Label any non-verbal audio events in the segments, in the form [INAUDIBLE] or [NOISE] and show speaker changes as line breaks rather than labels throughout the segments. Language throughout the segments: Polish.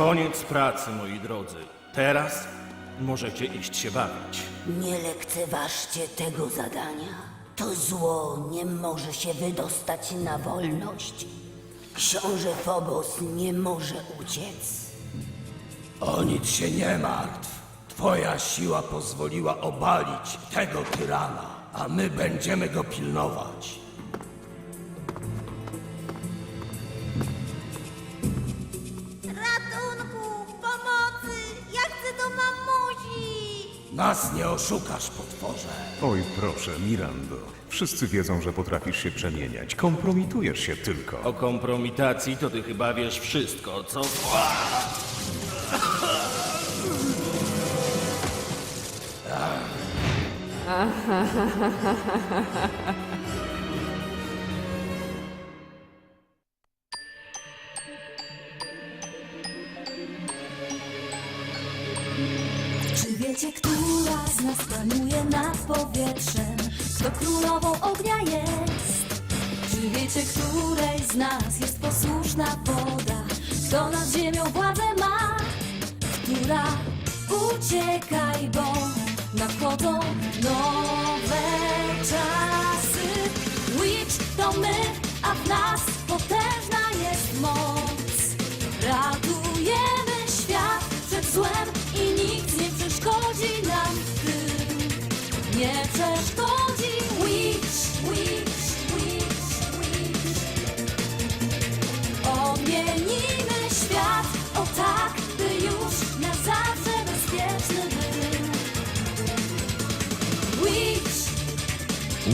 Koniec pracy, moi drodzy. Teraz możecie iść się bawić.
Nie lekceważcie tego zadania. To zło nie może się wydostać na wolność. Książę Phobos nie może uciec.
O nic się nie martw. Twoja siła pozwoliła obalić tego tyrana, a my będziemy go pilnować. Nas nie oszukasz, potworze.
Oj, proszę, Mirando. Wszyscy wiedzą, że potrafisz się przemieniać. Kompromitujesz się tylko.
O kompromitacji to ty chyba wiesz wszystko, co? [LAUGHS]
która z nas panuje nad powietrzem? Kto królową ognia jest? Czy wiecie, której z nas jest posłuszna woda? Kto nad ziemią władzę ma? Która uciekaj, bo nadchodzą nowe czasy. Witch to my, a w nas potężna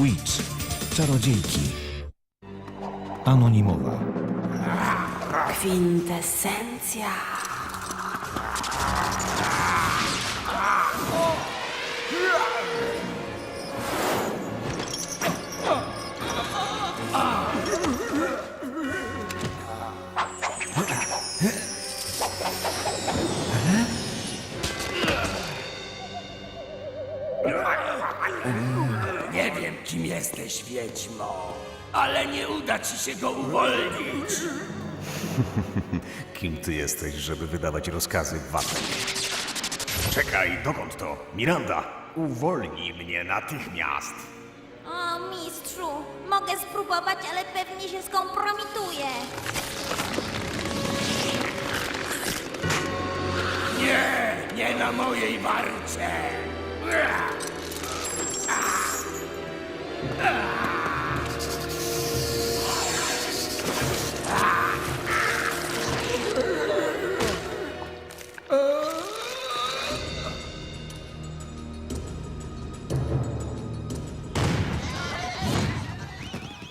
Witch.
Czarodziejki. Anonimowa.
Kwintesencja.
Jesteś, Wiedźmo, ale nie uda ci się go uwolnić.
Kim ty jesteś, żeby wydawać rozkazy watem? Czekaj, dokąd to? Miranda, uwolnij mnie natychmiast.
O, mistrzu! Mogę spróbować, ale pewnie się skompromituję.
Nie, nie na mojej warcie.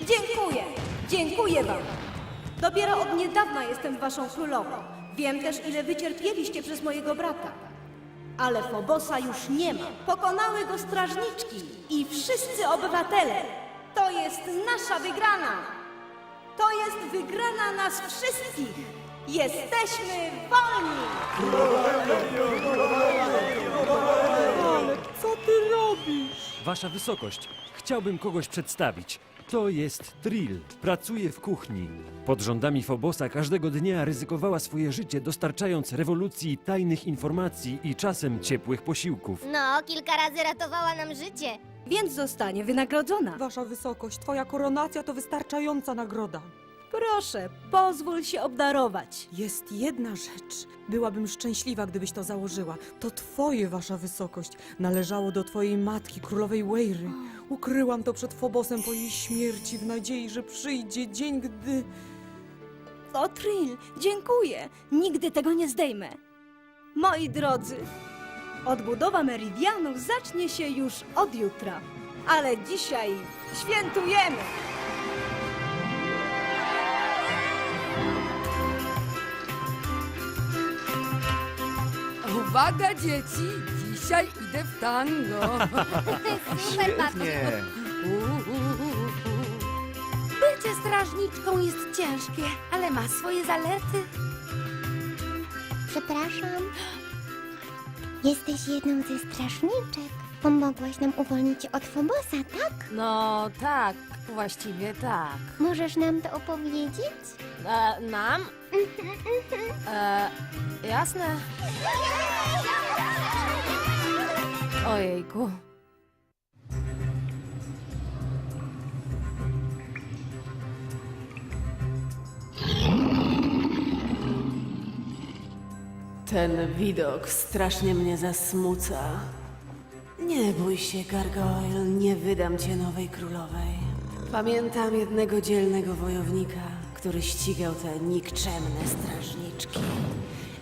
Dziękuję, dziękuję wam. Dopiero od niedawna jestem waszą królową. Wiem też, ile wycierpieliście przez mojego brata. Ale Fobosa już nie ma. Pokonały go strażniczki i wszyscy obywatele. To jest nasza wygrana. To jest wygrana nas wszystkich. Jesteśmy wolni!
Wasza wysokość, chciałbym kogoś przedstawić. To jest Trill. Pracuje w kuchni. Pod rządami Fobosa każdego dnia ryzykowała swoje życie, dostarczając rewolucji tajnych informacji i czasem ciepłych posiłków.
No, kilka razy ratowała nam życie.
Więc zostanie wynagrodzona.
Wasza wysokość, twoja koronacja to wystarczająca nagroda.
Proszę, pozwól się obdarować.
Jest jedna rzecz. Byłabym szczęśliwa, gdybyś to założyła. To twoje, wasza wysokość. Należało do twojej matki, królowej Wejry. Ukryłam to przed Phobosem po jej śmierci w nadziei, że przyjdzie dzień, gdy...
O, Trill, dziękuję. Nigdy tego nie zdejmę. Moi drodzy, odbudowa Meridianu zacznie się już od jutra. Ale dzisiaj świętujemy.
Uwaga dzieci, dzisiaj idę w tango. [LAUGHS]
Super,
bycie strażniczką jest ciężkie, ale ma swoje zalety.
Przepraszam. Jesteś jedną ze strażniczek. Pomogłaś nam uwolnić się od Fobosa, tak?
No tak,
Właściwie tak.
Możesz nam to opowiedzieć?
E, nam? E, jasne. Ojejku.
Ten widok strasznie mnie zasmuca. Nie bój się, Gargoyle, nie wydam cię nowej królowej. Pamiętam jednego dzielnego wojownika, który ścigał te nikczemne strażniczki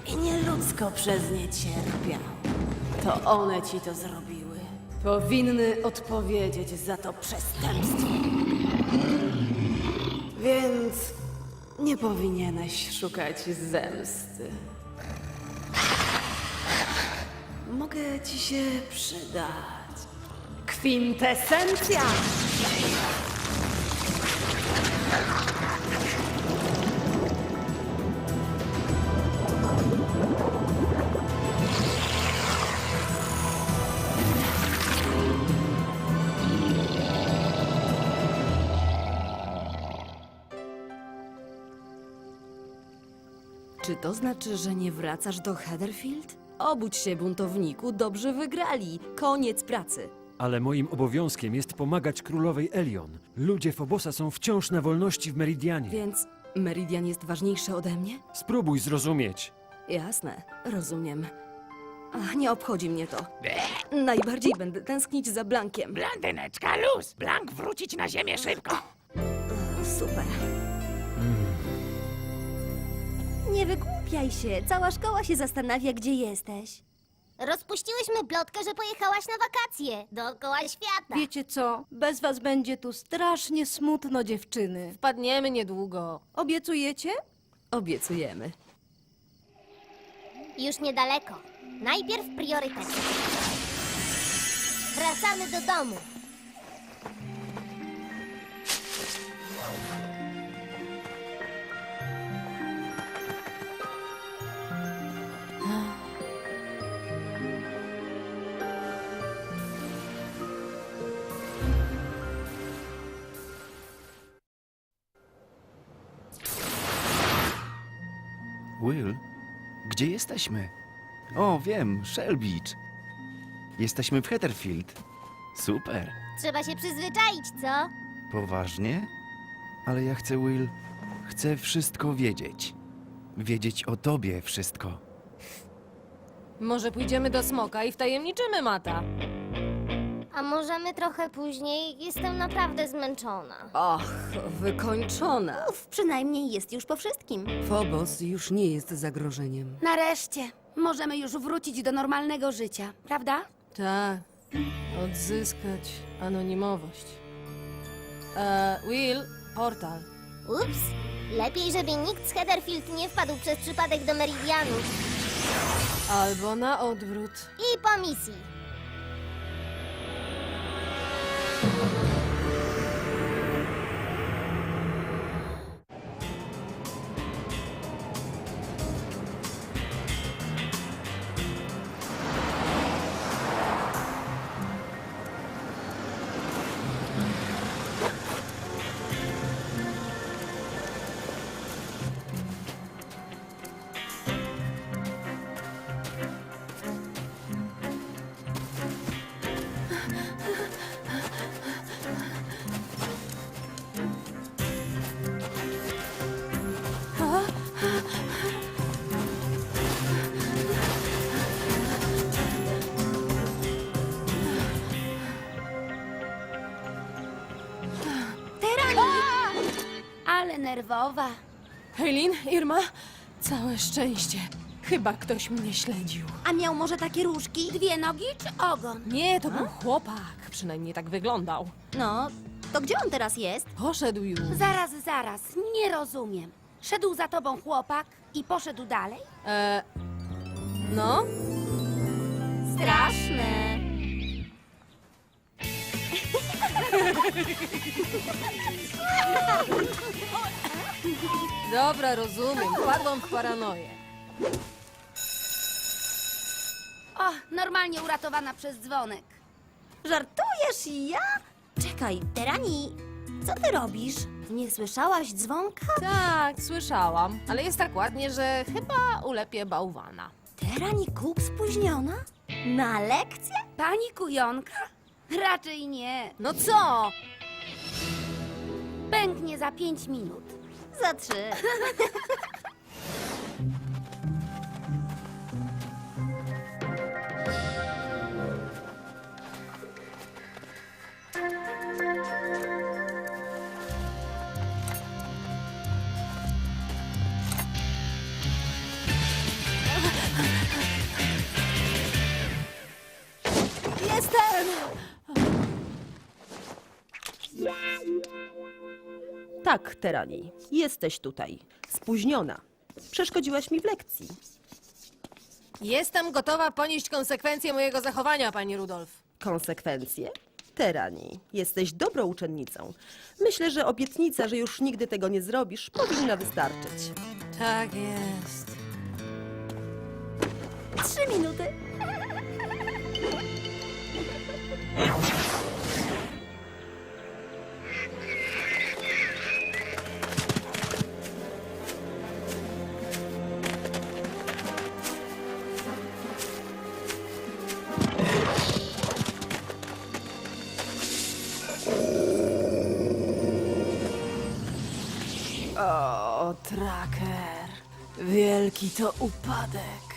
i nieludzko przez nie cierpiał. To one ci to zrobiły. Powinny odpowiedzieć za to przestępstwo. Więc nie powinieneś szukać zemsty. Mogę ci się przydać. Kwintesencja!
To znaczy, że nie wracasz do Heatherfield? Obudź się, buntowniku, dobrze wygrali. Koniec pracy.
Ale moim obowiązkiem jest pomagać królowej Elion. Ludzie Fobosa są wciąż na wolności w Meridianie.
Więc Meridian jest ważniejszy ode mnie?
Spróbuj zrozumieć.
Jasne, rozumiem. Ach, nie obchodzi mnie to. Najbardziej będę tęsknić za Blankiem.
Blondyneczka, luz! Blank wrócić na ziemię szybko!
Super.
Nie wygłupiaj się. Cała szkoła się zastanawia, gdzie jesteś.
Rozpuściłyśmy plotkę, że pojechałaś na wakacje dookoła świata.
Wiecie co? Bez was będzie tu strasznie smutno, dziewczyny.
Wpadniemy niedługo.
Obiecujecie?
Obiecujemy.
Już niedaleko. Najpierw priorytet. Wracamy do domu.
Gdzie jesteśmy? O, wiem, Shell Beach. Jesteśmy w Heatherfield. Super.
Trzeba się przyzwyczaić, co?
Poważnie? Ale ja chcę, Will, chcę wszystko wiedzieć. Wiedzieć o tobie wszystko.
Może pójdziemy do Smoka i wtajemniczymy Mata.
A możemy trochę później? Jestem naprawdę zmęczona.
Och, wykończona.
Uf, przynajmniej jest już po wszystkim.
Phobos już nie jest zagrożeniem.
Nareszcie możemy już wrócić do normalnego życia, prawda?
Tak, odzyskać anonimowość. E, Will, portal.
Ups. Lepiej, żeby nikt z Heatherfield nie wpadł przez przypadek do Meridianu.
Albo na odwrót.
I po misji.
Nerwowa.
Heileen, Irma, całe szczęście. Chyba ktoś mnie śledził.
A miał może takie różki? Dwie nogi czy ogon?
Nie, to był chłopak. Przynajmniej tak wyglądał.
No, to gdzie on teraz jest?
Poszedł już.
Zaraz, zaraz, nie rozumiem. Szedł za tobą chłopak i poszedł dalej?
E, no?
Straszne.
Dobra, rozumiem. Wpadłam w paranoję.
O, normalnie uratowana przez dzwonek.
Żartujesz ja? Czekaj, Terani,
Co ty robisz? Nie słyszałaś dzwonka?
Tak, słyszałam, ale jest tak ładnie, że chyba ulepię bałwana.
Terani Cook spóźniona? Na lekcję? Pani kujonka? Raczej nie.
No co?
Pęknie za pięć minut. Za trzy. [LAUGHS]
Tak, Terani, jesteś tutaj. Spóźniona. Przeszkodziłaś mi w lekcji.
Jestem gotowa ponieść konsekwencje mojego zachowania, pani Rudolf.
Konsekwencje? Terani, jesteś dobrą uczennicą. Myślę, że obietnica, że już nigdy tego nie zrobisz, powinna wystarczyć.
Tak jest.
Trzy minuty.
O, tracker. Wielki to upadek.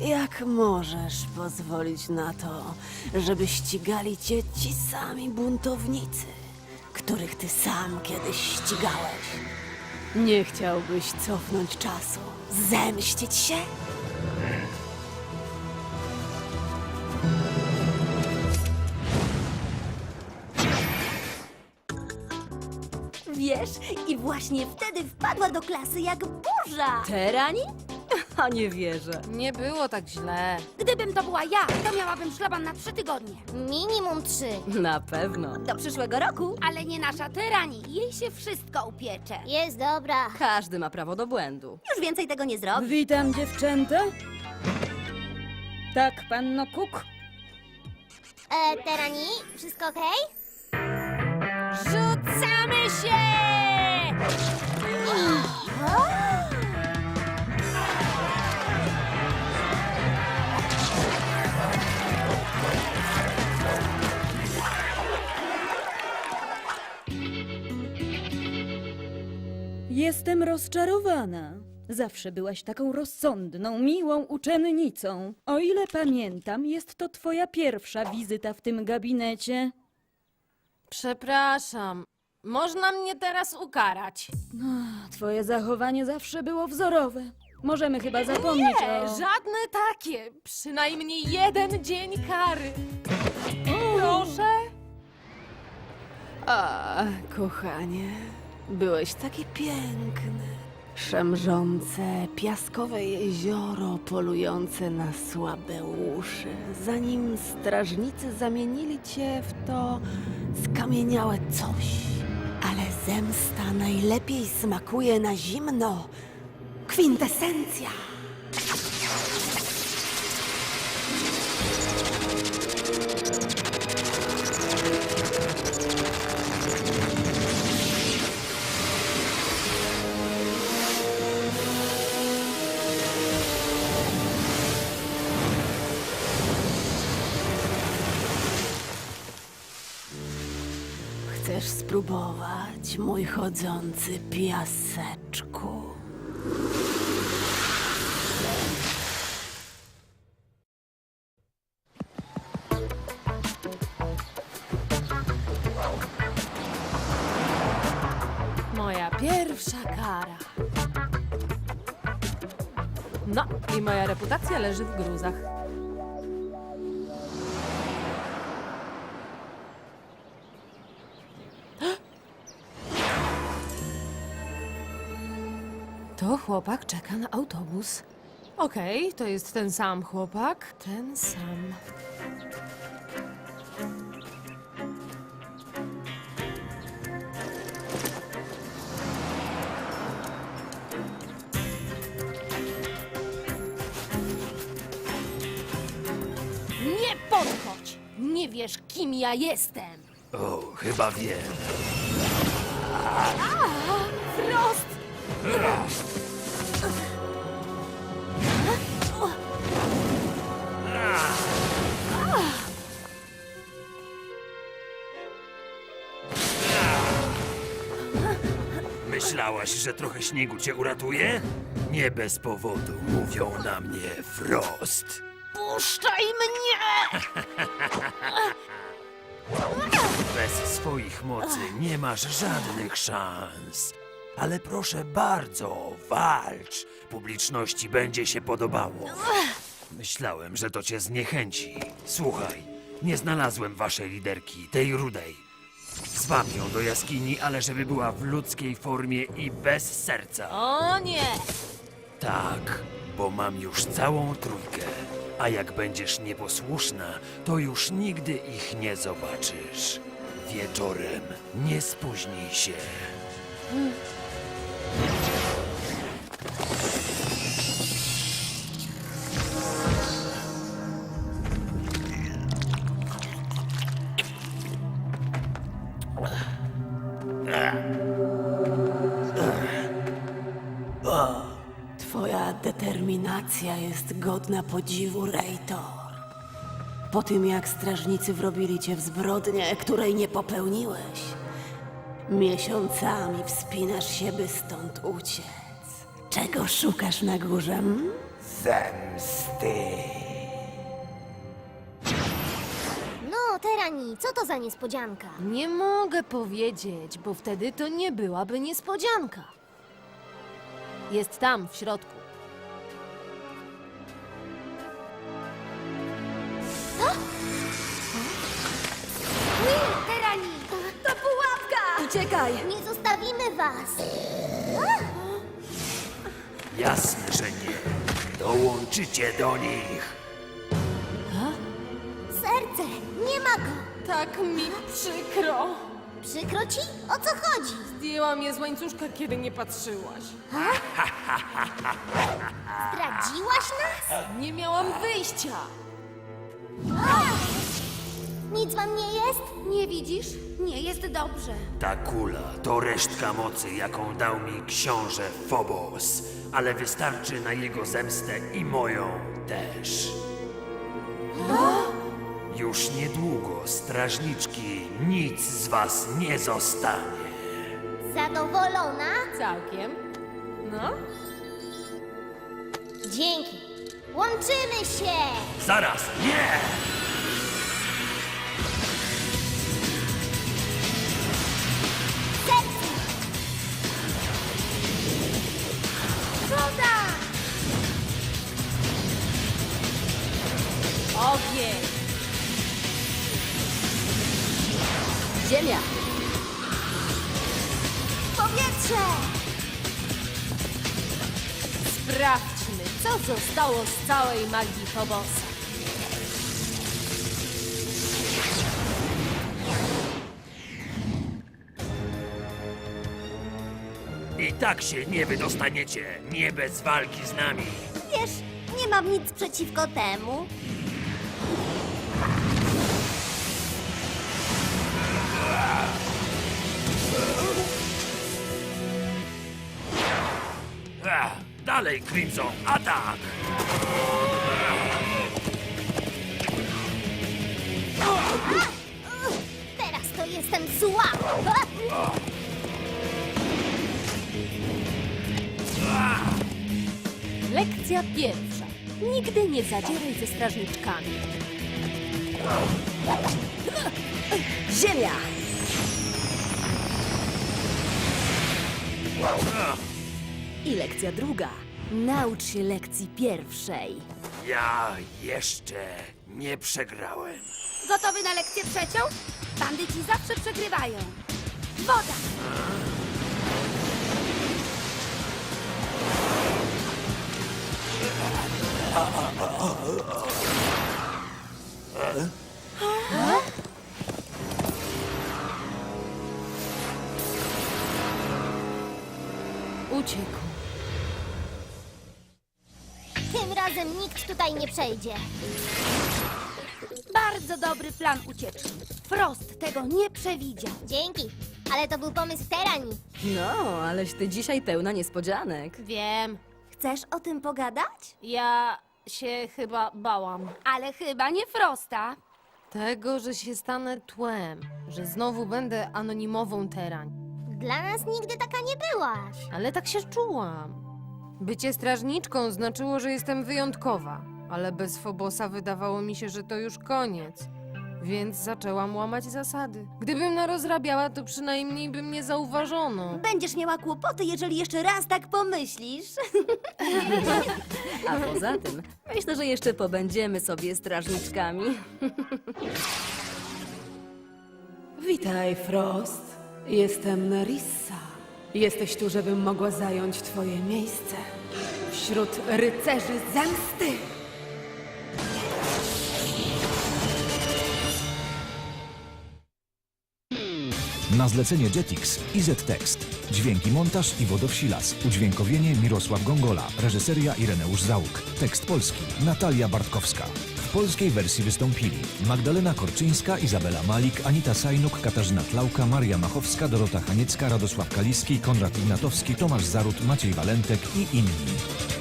Jak możesz pozwolić na to, żeby ścigali cię ci sami buntownicy, których ty sam kiedyś ścigałeś? Nie chciałbyś cofnąć czasu, zemścić się?
Wiesz, i właśnie wtedy wpadła do klasy jak burza.
Terani? [LAUGHS] A nie wierzę. Nie było tak źle.
Gdybym to była ja, to miałabym szlaban na trzy tygodnie. Minimum trzy.
Na pewno.
Do przyszłego roku. Ale nie nasza tyrani. Jej się wszystko upiecze. Jest dobra.
Każdy ma prawo do błędu.
Już więcej tego nie zrobi.
Witam, dziewczęta. Tak, panno Cook?
E, Terani, wszystko okej? Rzucamy się! [GASPS]
Jestem rozczarowana. Zawsze byłaś taką rozsądną, miłą uczennicą. O ile pamiętam, jest to twoja pierwsza wizyta w tym gabinecie.
Przepraszam. Można mnie teraz ukarać.
Twoje zachowanie zawsze było wzorowe. Możemy chyba zapomnieć
Nie,
o...
żadne takie. Przynajmniej jeden dzień kary. Proszę.
A, kochanie, byłeś taki piękny. Szemrzące, piaskowe jezioro polujące na słabe uszy, zanim strażnicy zamienili cię w to skamieniałe coś. Ale zemsta najlepiej smakuje na zimno. Kwintesencja. Spróbować, mój chodzący piaseczku?
Moja pierwsza kara. No, i moja reputacja leży w gruzach. Chłopak czeka na autobus. Okej, to jest ten sam chłopak, ten sam.
Nie podchodź! Nie wiesz, kim ja jestem.
O, chyba wiem.
Frost!
Myślałaś, że trochę śniegu cię uratuje? Nie bez powodu mówią na mnie Frost.
Puszczaj mnie!
Bez swoich mocy nie masz żadnych szans. Ale proszę bardzo, walcz. Publiczności będzie się podobało. Myślałem, że to cię zniechęci. Słuchaj, nie znalazłem waszej liderki, tej rudej. Zwam ją do jaskini, ale żeby była w ludzkiej formie i bez serca.
O nie!
Tak, bo mam już całą trójkę. A jak będziesz nieposłuszna, to już nigdy ich nie zobaczysz. Wieczorem nie spóźnij się.
Determinacja jest godna podziwu, Reitor. Po tym, jak strażnicy wrobili cię w zbrodnię, której nie popełniłeś, miesiącami wspinasz się, by stąd uciec. Czego szukasz na górze? Hmm?
Zemsty.
No, Terani, co to za niespodzianka?
Nie mogę powiedzieć, bo wtedy to nie byłaby niespodzianka. Jest tam, w środku.
Nie zostawimy was!
Jasne, że nie. Dołączycie do nich.
Serce! Nie ma go!
Tak mi przykro.
Przykro ci? O co chodzi?
Zdjęłam je z łańcuszka, kiedy nie patrzyłaś.
Zdradziłaś nas?
Nie miałam wyjścia.
Nic wam nie jest? Nie widzisz? Nie jest dobrze.
Ta kula to resztka mocy, jaką dał mi książę Phobos, ale wystarczy na jego zemstę i moją też. Już niedługo, strażniczki, nic z was nie zostanie.
Zadowolona?
Całkiem. No?
Dzięki. Łączymy się!
Zaraz, nie!
Ziemia!
Powietrze!
Sprawdźmy, co zostało z całej magii Fobosa.
I tak się nie wydostaniecie, nie bez walki z nami.
Wiesz, nie mam nic przeciwko temu.
Dalej, Crimson, atak!
Teraz to jestem zła!
Lekcja pierwsza. Nigdy nie zadzieraj ze strażniczkami.
Ziemia!
I lekcja druga. Naucz się lekcji pierwszej.
Ja jeszcze nie przegrałem.
Gotowy na lekcję trzecią? Bandyci zawsze przegrywają. Woda! Nikt tutaj nie przejdzie. Bardzo dobry plan ucieczki. Frost tego nie przewidział. Dzięki.
Ale to był pomysł Terani.
No, aleś ty dzisiaj pełna niespodzianek.
Wiem.
Chcesz o tym pogadać?
Ja się chyba bałam.
Ale chyba nie Frosta.
Tego, że się stanę tłem, że znowu będę anonimową terań.
Dla nas nigdy taka nie byłaś.
Ale tak się czułam. Bycie strażniczką znaczyło, że jestem wyjątkowa, ale bez Fobosa wydawało mi się, że to już koniec. Więc zaczęłam łamać zasady. Gdybym narozrabiała, to przynajmniej by mnie zauważono.
Będziesz miała kłopoty, jeżeli jeszcze raz tak pomyślisz. [LAUGHS]
A poza tym, myślę, że jeszcze pobędziemy sobie strażniczkami.
Witaj, Frost. Jestem Nerissa. Jesteś tu, żebym mogła zająć twoje miejsce. Wśród rycerzy zemsty.
Na zlecenie Jetix IZ Tekst. Dźwięki montaż Iwo Dowsilas. Udźwiękowienie Mirosław Gongola. Reżyseria Ireneusz Załuk. Tekst polski Natalia Bartkowska. Polskiej wersji wystąpili Magdalena Korczyńska, Izabela Malik, Anita Sajnuk, Katarzyna Tlauka, Maria Machowska, Dorota Haniecka, Radosław Kaliski, Konrad Ignatowski, Tomasz Zarut, Maciej Walentek i inni.